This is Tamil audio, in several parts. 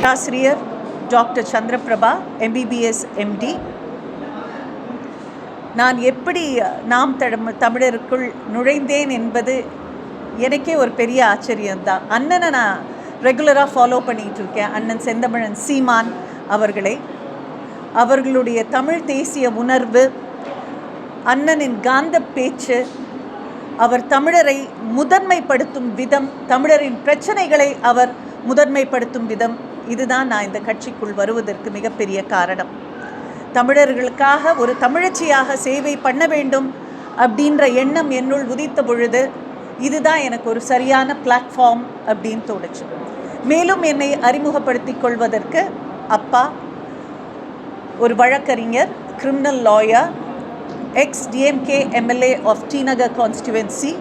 பேராசிரியர் டாக்டர் சந்திரபிரபா எம்பிபிஎஸ் எம்டி நான் எப்படி நாம் தமிழருக்குள் நுழைந்தேன் என்பது எனக்கே ஒரு பெரிய ஆச்சரியம்தான். அண்ணனை நான் ரெகுலராக ஃபாலோ பண்ணிகிட்டு இருக்கேன் அண்ணன் செந்தமிழன் சீமான் அவர்களை. அவர்களுடைய தமிழ் தேசிய உணர்வு அண்ணனின் காந்த பேச்சு அவர் தமிழரை முதன்மைப்படுத்தும் விதம் தமிழரின் பிரச்சனைகளை அவர் முதன்மைப்படுத்தும் விதம் இதுதான் நான் இந்த கட்சிக்குள் வருவதற்கு மிகப்பெரிய காரணம். தமிழர்களுக்காக ஒரு தமிழச்சியாக சேவை பண்ண வேண்டும் அப்படின்ற எண்ணம் என்னுள் உதித்த பொழுது இதுதான் எனக்கு ஒரு சரியான பிளாட்ஃபார்ம் அப்படின்னு தோணுச்சு. மேலும் என்னை அறிமுகப்படுத்திக் கொள்வதற்கு அப்பா ஒரு வழக்கறிஞர் criminal lawyer ex DMK MLA of T Nagar constituency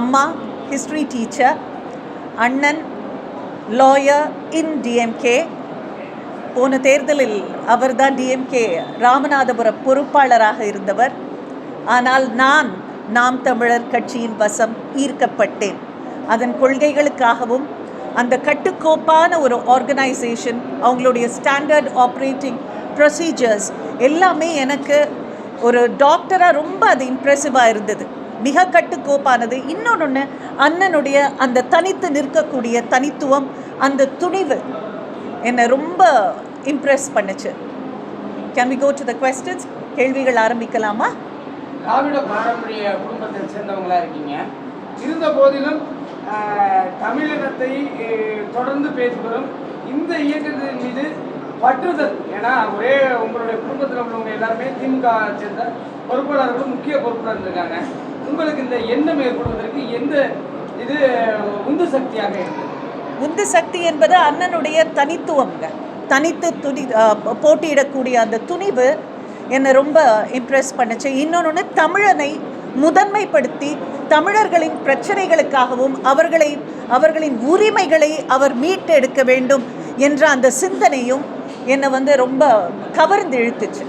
அம்மா ஹிஸ்ட்ரி டீச்சர் அண்ணன் லாயர் இன் டிஎம்கே போன தேர்தலில் அவர்தான் டிஎம்கே ராமநாதபுரம் பொறுப்பாளராக இருந்தவர். ஆனால் நான் நாம் தமிழர் கட்சியின் வசம் ஈர்க்கப்பட்டேன். அதன் கொள்கைகளுக்காகவும் அந்த கட்டுக்கோப்பான ஒரு ஆர்கனைசேஷன் அவங்களுடைய ஸ்டாண்டர்ட் ஆப்ரேட்டிங் ப்ரொசீஜர்ஸ் எல்லாமே எனக்கு ஒரு டாக்டராக ரொம்ப அது இம்ப்ரெசிவாக இருந்தது. மிக கட்டுக்கோப்பானது இன்னொன்று அண்ணனுடைய அந்த தனித்து நிற்கக்கூடிய தனித்துவம் அந்த துணிவு என்னை ரொம்ப இம்ப்ரெஸ் பண்ணுச்சு. Can we go to the questions கேள்விகள் ஆரம்பிக்கலாமா? திராவிட பாரம்பரிய குடும்பத்தை சேர்ந்தவங்களா இருக்கீங்க. இருந்த போதிலும் தமிழினத்தை தொடர்ந்து பேசி வரும் இந்த இயக்கத்தின் மீது பற்றுதல். ஏன்னா ஒரே உங்களுடைய குடும்பத்தில் உள்ளவங்க எல்லாருமே திமுக சேர்ந்த பொறுப்பாளர்களும் முக்கிய பொறுப்பாளர் இருந்திருக்காங்க. உங்களுக்கு இந்த எண்ணம் ஏற்படுவதற்கு எந்த இது உந்து சக்தியாக உந்து சக்தி என்பது அண்ணனுடைய தனித்துவம்ங்க. தனித்து துணி போட்டியிடக்கூடிய அந்த துணிவு என்னை ரொம்ப இம்ப்ரெஸ் பண்ணுச்சு. இன்னொன்று தமிழனை முதன்மைப்படுத்தி தமிழர்களின் பிரச்சனைகளுக்காகவும் அவர்களை அவர்களின் உரிமைகளை அவர் மீட்டெடுக்க வேண்டும் என்ற அந்த சிந்தனையும் என்னை வந்து ரொம்ப கவர்ந்து இழுத்துச்சு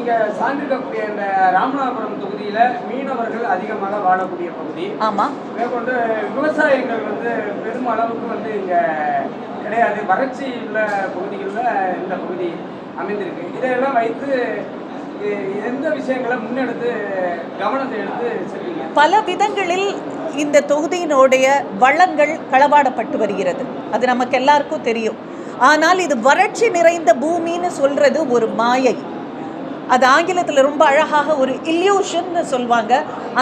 நீங்க சார்ந்திருக்கக்கூடிய இந்த ராமநாதபுரம் தொகுதியில மீனவர்கள் அதிகமாக வாழக்கூடிய பகுதி. ஆமாம் மேற்கொண்டு விவசாயங்கள் வந்து பெரும் அளவுக்கு வந்து இங்க கிடையாது. வறட்சி உள்ள பகுதிகளில் இந்த பகுதி அமைந்திருக்கு. இதையெல்லாம் வைத்து எந்த விஷயங்களை முன்னெடுத்து கவனத்தை எடுத்து செல்வீங்க? பல விதங்களில் இந்த தொகுதியினுடைய வளங்கள் களவாடப்பட்டு வருகிறது. அது நமக்கு எல்லாருக்கும் தெரியும். ஆனால் இது வறட்சி நிறைந்த பூமின்னு சொல்றது ஒரு மாயை. அது ஆங்கிலத்தில் ரொம்ப அழகாக ஒரு இல்யூஷன் சொல்லுவாங்க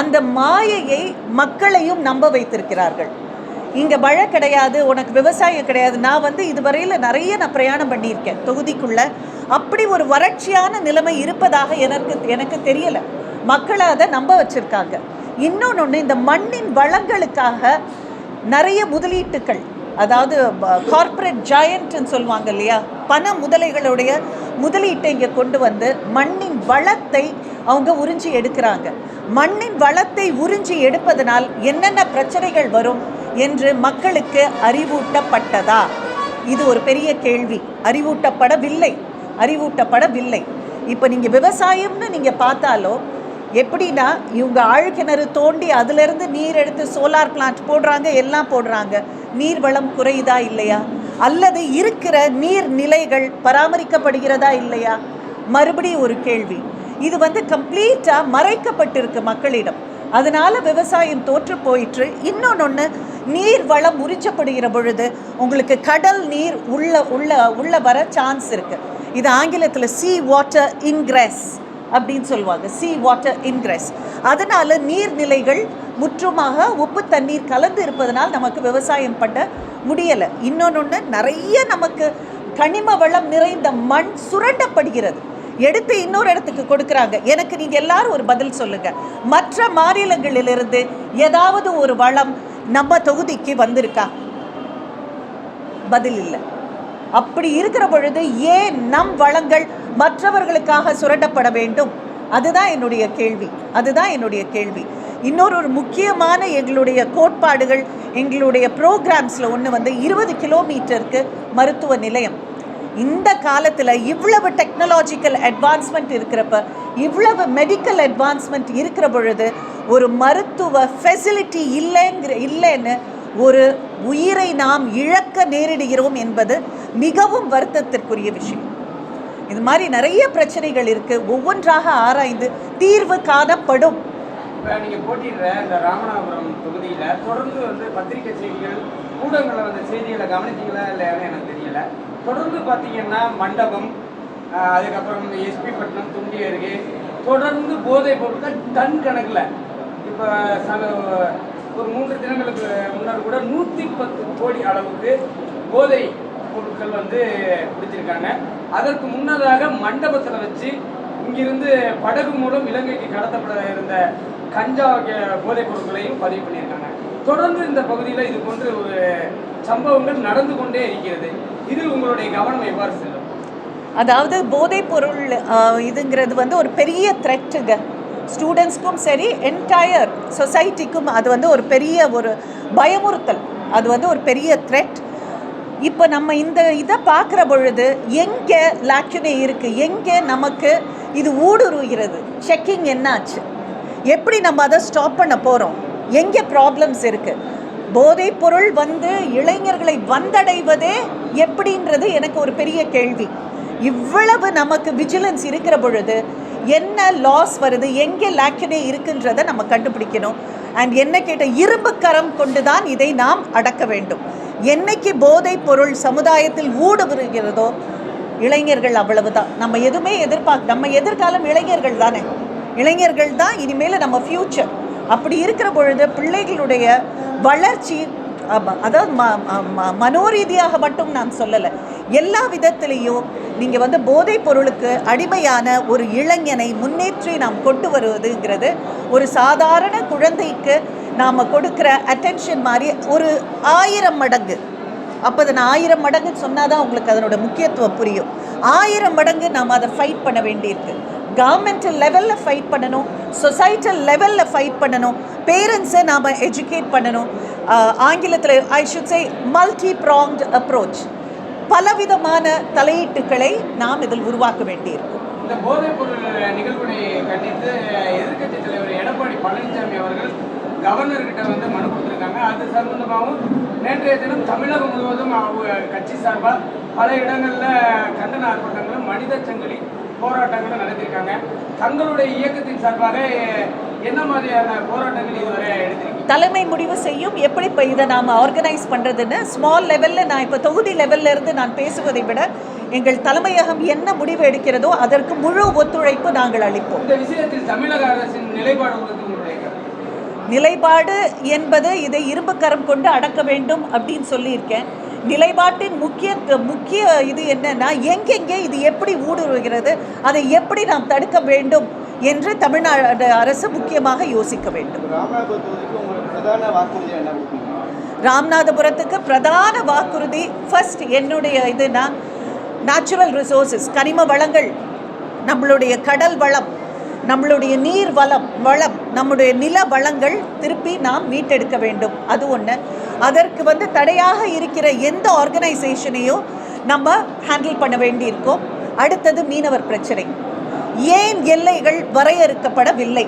அந்த மாயையை மக்களையும் நம்ப வைத்திருக்கிறார்கள். இங்கே மழை கிடையாது உனக்கு விவசாயம் கிடையாது. நான் வந்து இதுவரையில் நிறைய நான் பிரயாணம் பண்ணியிருக்கேன் தொகுதிக்குள்ள. அப்படி ஒரு வறட்சியான நிலைமை இருப்பதாக எனக்கு எனக்கு தெரியலை. மக்களை அதை நம்ப வச்சுருக்காங்க. இன்னொன்று இந்த மண்ணின் வளங்களுக்காக நிறைய முதலீட்டுகள் அதாவது கார்ப்பரேட் ஜாயண்ட்னு சொல்லுவாங்க இல்லையா? பண முதலைகளுடைய முதலீட்டை இங்கே கொண்டு வந்து மண்ணின் வளத்தை அவங்க உறிஞ்சி எடுக்கிறாங்க. மண்ணின் வளத்தை உறிஞ்சி எடுப்பதனால் என்னென்ன பிரச்சனைகள் வரும் என்று மக்களுக்கு அறிவூட்டப்பட்டதா? இது ஒரு பெரிய கேள்வி. அறிவூட்டப்படவில்லை. அறிவூட்டப்படவில்லை. இப்போ நீங்கள் விவசாயம்னு நீங்கள் பார்த்தாலோ எப்படின்னா இவங்க ஆழ்கிணறு தோண்டி அதுலேருந்து நீர் எடுத்து சோலார் பிளான்ட் போடுறாங்க எல்லாம் போடுறாங்க. நீர் வளம் குறையுதா இல்லையா? அல்லது இருக்கிற நீர் நிலைகள் பராமரிக்கப்படுகிறதா இல்லையா? மறுபடியும் ஒரு கேள்வி. இது வந்து கம்ப்ளீட்டாக மறைக்கப்பட்டிருக்கு மக்களிடம். அதனால் விவசாயம் தோற்று போயிற்று. இன்னொன்று நீர் வளம் உறிச்சப்படுகிற பொழுது உங்களுக்கு கடல் நீர் உள்ள உள்ள உள்ள வர சான்ஸ் இருக்குது இது ஆங்கிலத்தில் சீ வாட்டர் இன்கிரஸ் அப்படின்னு சொல்லுவாங்க. சி வாட்டர் இன்கிரஸ் அதனால் நீர்நிலைகள் முற்றுமாக உப்பு தண்ணீர் கலந்து இருப்பதனால் நமக்கு விவசாயம் பண்ண முடியலை. இன்னொன்று நிறைய நமக்கு கனிம வளம் நிறைந்த மண் சுரண்டப்படுகிறது. எடுத்து இன்னொரு இடத்துக்கு கொடுக்குறாங்க. எனக்கு நீங்கள் எல்லாரும் ஒரு பதில் சொல்லுங்கள் மற்ற மாநிலங்களிலிருந்து ஏதாவது ஒரு வளம் நம்ம தொகுதிக்கு வந்திருக்கா? பதில் இல்லை. அப்படி இருக்கிற பொழுது ஏன் நம் வளங்கள் மற்றவர்களுக்காக சுரண்டப்பட வேண்டும்? அதுதான் என்னுடைய கேள்வி. அதுதான் என்னுடைய கேள்வி. இன்னொரு ஒரு முக்கியமான எங்களுடைய கோட்பாடுகள் எங்களுடைய ப்ரோக்ராம்ஸில் ஒன்று வந்து இருபது கிலோமீட்டருக்கு மருத்துவ நிலையம். இந்த காலத்தில் இவ்வளவு டெக்னாலஜிக்கல் அட்வான்ஸ்மெண்ட் இருக்கிறப்ப இவ்வளவு மெடிக்கல் அட்வான்ஸ்மெண்ட் இருக்கிற பொழுது ஒரு மருத்துவ ஃபெசிலிட்டி இல்லைங்கிற இல்லைன்னு ஒரு உயிரை நாம் இழக்க நேரிடுகிறோம் என்பது மிகவும் வருத்தத்திற்குரிய விஷயம். இது மாதிரி நிறைய பிரச்சனைகள் இருக்குது ஒவ்வொன்றாக ஆராய்ந்து தீர்வு காணப்படும். இப்போ நீங்கள் போட்டிடுற இந்த ராமநாதபுரம் தொகுதியில் தொடர்ந்து வந்து பத்திரிகை செய்திகள் ஊடகங்களில் வந்த செய்திகளை கவனிச்சிங்களா இல்லையான்னு எனக்கு தெரியல. தொடர்ந்து பார்த்தீங்கன்னா மண்டபம் ஆஹ் அதுக்கப்புறம் எஸ்பி பட்டினம் துண்டி அருகே தொடர்ந்து போதை பொருட்கள் டன் கணக்கில். இப்போ சம ஒரு மூன்று தினங்களுக்கு முன்னர் கூட நூற்றி பத்து கோடி அளவுக்கு போதை பொருட்கள் வந்து பிடிச்சிருக்காங்க அதற்கு முன்னதாக மண்டபத்தில் வச்சு இங்கிருந்து படகு மூலம் இலங்கைக்கு கடத்தப்பட இருந்த கஞ்சா போதைப் பொருட்களையும் பதிவு பண்ணியிருக்காங்க. தொடர்ந்து இந்த பகுதியில் இது போன்ற ஒரு சம்பவங்கள் நடந்து கொண்டே இருக்கிறது. இதில் உங்களுடைய கவனம் எவ்வாறு செல்லும்? அதாவது போதைப் பொருள் இதுங்கிறது வந்து ஒரு பெரிய த்ரெட்டுங்க ஸ்டூடெண்ட்ஸ்க்கும் சரி என்டையர் சொசைட்டிக்கும் அது வந்து ஒரு பெரிய ஒரு பயமுறுத்தல். அது வந்து ஒரு பெரிய த்ரெட் இப்போ நம்ம இந்த இதை பார்க்குற பொழுது எங்கே லாக்குனே இருக்குது எங்கே நமக்கு இது ஊடுருவுகிறது செக்கிங் என்னாச்சு? எப்படி நம்ம அதை ஸ்டாப் பண்ண போகிறோம் எங்கே ப்ராப்ளம்ஸ் இருக்குது போதைப் பொருள் வந்து இளைஞர்களை வந்தடைவதே எப்படின்றது எனக்கு ஒரு பெரிய கேள்வி. இவ்வளவு நமக்கு விஜிலன்ஸ் இருக்கிற பொழுது என்ன லாஸ் வருது எங்கே லாக்கினே இருக்குன்றதை நம்ம கண்டுபிடிக்கணும். அண்ட் என்ன கேட்ட இரும்பு கரம் கொண்டு தான் இதை நாம் அடக்க வேண்டும். என்னைக்கு போதைப் பொருள் சமுதாயத்தில் ஊடுபுறுகிறதோ இளைஞர்கள் அவ்வளவுதான். நம்ம எதுவுமே எதிர்பார்க்க நம்ம எதிர்காலம் இளைஞர்கள் தானே. இளைஞர்கள் தான் இனிமேல் நம்ம ஃப்யூச்சர் அப்படி இருக்கிற பொழுது பிள்ளைகளுடைய வளர்ச்சி அதாவது ம ம- மனோரீதியாக மட்டும் நான் சொல்லலை. எல்லா விதத்திலையும் நீங்கள் வந்து போதைப் பொருளுக்கு அடிமையான ஒரு இளைஞனை முன்னேற்றி நாம் கொண்டு வருவதுங்கிறது ஒரு சாதாரண குழந்தைக்கு நாம் கொடுக்குற அட்டென்ஷன் மாதிரி ஒரு ஆயிரம் மடங்கு. அப்போ அதை நான் ஆயிரம் மடங்கு சொன்னால் தான் உங்களுக்கு அதனோட முக்கியத்துவம் புரியும். ஆயிரம் மடங்கு நாம் அதை ஃபைட் பண்ண வேண்டியிருக்கு. கவர்மெண்டல் லெவலில் ஃபைட் பண்ணணும் சொசைட்டல் லெவலில் ஃபைட் பண்ணணும் பேரண்ட்ஸை நாம் எஜுகேட் பண்ணணும். ஆங்கிலத்தில் I should say multi pronged approach பலவிதமான தலையீட்டுகளை நாம் இதில் உருவாக்க வேண்டியிருக்கும். இந்த போதைப் பொருள் நிகழ்வுகளை கண்டித்து எதிர்க்கட்சி தலைவர் எடப்பாடி பழனிசாமி அவர்கள் கவர்னர்கிட்ட வந்து மனு கொடுத்துருக்காங்க. அது சம்பந்தமாகவும் நேற்றைய தினம் தமிழகம் முழுவதும் அவங்க கட்சி சார்பாக பல இடங்களில் கண்டன ஆர்ப்பாட்டங்களும் மனித சங்கிலி போராட்டங்களும் நடத்தியிருக்காங்க. தங்களுடைய இயக்கத்தின் சார்பாக என்ன மாதிரியான போராட்டங்கள் இதுவரை தலைமை முடிவு செய்யும். எப்படி இப்போ இதை நாம் ஆர்கனைஸ் பண்ணுறதுன்னு ஸ்மால் லெவலில் நான் இப்போ தொகுதி லெவல்ல இருந்து நான் பேசுவதை விட எங்கள் தலைமையகம் என்ன முடிவு எடுக்கிறதோ அதற்கு முழு ஒத்துழைப்பு நாங்கள் அளிப்போம். இந்த விஷயத்தில் தமிழக அரசின் நிலைப்பாடு? நிலைப்பாடு என்பது இதை இரும்பு கரம் கொண்டு அடக்க வேண்டும் அப்படின்னு சொல்லியிருக்கேன். நிலைப்பாட்டின் முக்கிய முக்கிய இது என்னன்னா எங்கெங்கே இது எப்படி ஊடுருவுகிறது அதை எப்படி நாம் தடுக்க வேண்டும் என்று தமிழ்நாடு அரசு முக்கியமாக யோசிக்க வேண்டும். பிரதான வாக்குறுதி ராமநாதபுரத்துக்கு பிரதான வாக்குறுதி ஃபர்ஸ்ட் என்னுடைய இதுனா நேச்சுரல் ரிசோர்சஸ் கனிம வளங்கள் நம்மளுடைய கடல் வளம் நம்மளுடைய நீர் வளம் வளம் நம்முடைய நில வளங்கள் திருப்பி நாம் மீட்டெடுக்க வேண்டும். அது ஒன்று அதற்கு வந்து தடையாக இருக்கிற எந்த ஆர்கனைசேஷனையும் நம்ம ஹேண்டில் பண்ண வேண்டியிருக்கோம். அடுத்தது மீனவர் பிரச்சனை. ஏன் எல்லைகள் வரையறுக்கப்படவில்லை?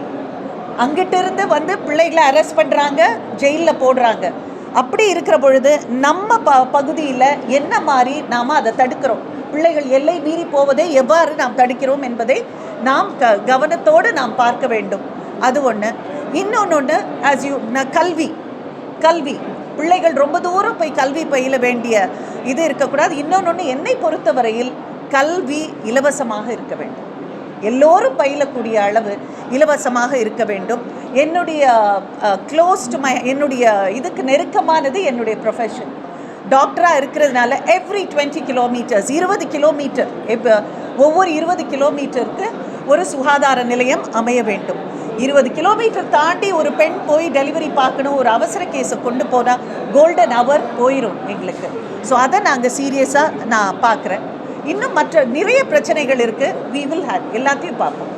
அங்கிட்டிருந்து வந்து பிள்ளைகளை அரெஸ்ட் பண்ணுறாங்க ஜெயிலில் போடுறாங்க. அப்படி இருக்கிற பொழுது நம்ம ப பகுதியில் என்ன மாதிரி நாம் அதை தடுக்கிறோம்? பிள்ளைகள் எல்லை மீறி போவதை எவ்வாறு நாம் தடுக்கிறோம் என்பதை நாம் க கவனத்தோடு நாம் பார்க்க வேண்டும். அது ஒன்று இன்னொன்று ஒன்று ஆஸ் யூ கல்வி. கல்வி. பிள்ளைகள் ரொம்ப தூரம் போய் கல்வி பயில வேண்டிய இது இருக்கக்கூடாது. இன்னொன்று என்னை பொறுத்தவரையில் கல்வி இலவசமாக இருக்க வேண்டும். எல்லோரும் பயிலக்கூடிய அளவு இலவசமாக இருக்க வேண்டும். என்னுடைய க்ளோஸ் டு மை என்னுடைய இதுக்கு நெருக்கமானது என்னுடைய ப்ரொஃபஷன் டாக்டராக இருக்கிறதுனால எவ்ரி டுவெண்ட்டி கிலோமீட்டர்ஸ் இருபது கிலோமீட்டர் இப்போ ஒவ்வொரு இருபது கிலோமீட்டருக்கு ஒரு சுகாதார நிலையம் அமைய வேண்டும். இருபது கிலோமீட்டர் தாண்டி ஒரு பெண் போய் டெலிவரி பார்க்கணும் ஒரு அவசர கேஸை கொண்டு போனால் கோல்டன் அவர் போயிடும் எங்களுக்கு. ஸோ அதை நாங்கள் சீரியஸாக நான் பார்க்குறேன். இன்னும் மற்ற நிறைய பிரச்சனைகள் இருக்குது வி வில் ஹேவ் எல்லாத்தையும் பார்ப்போம்.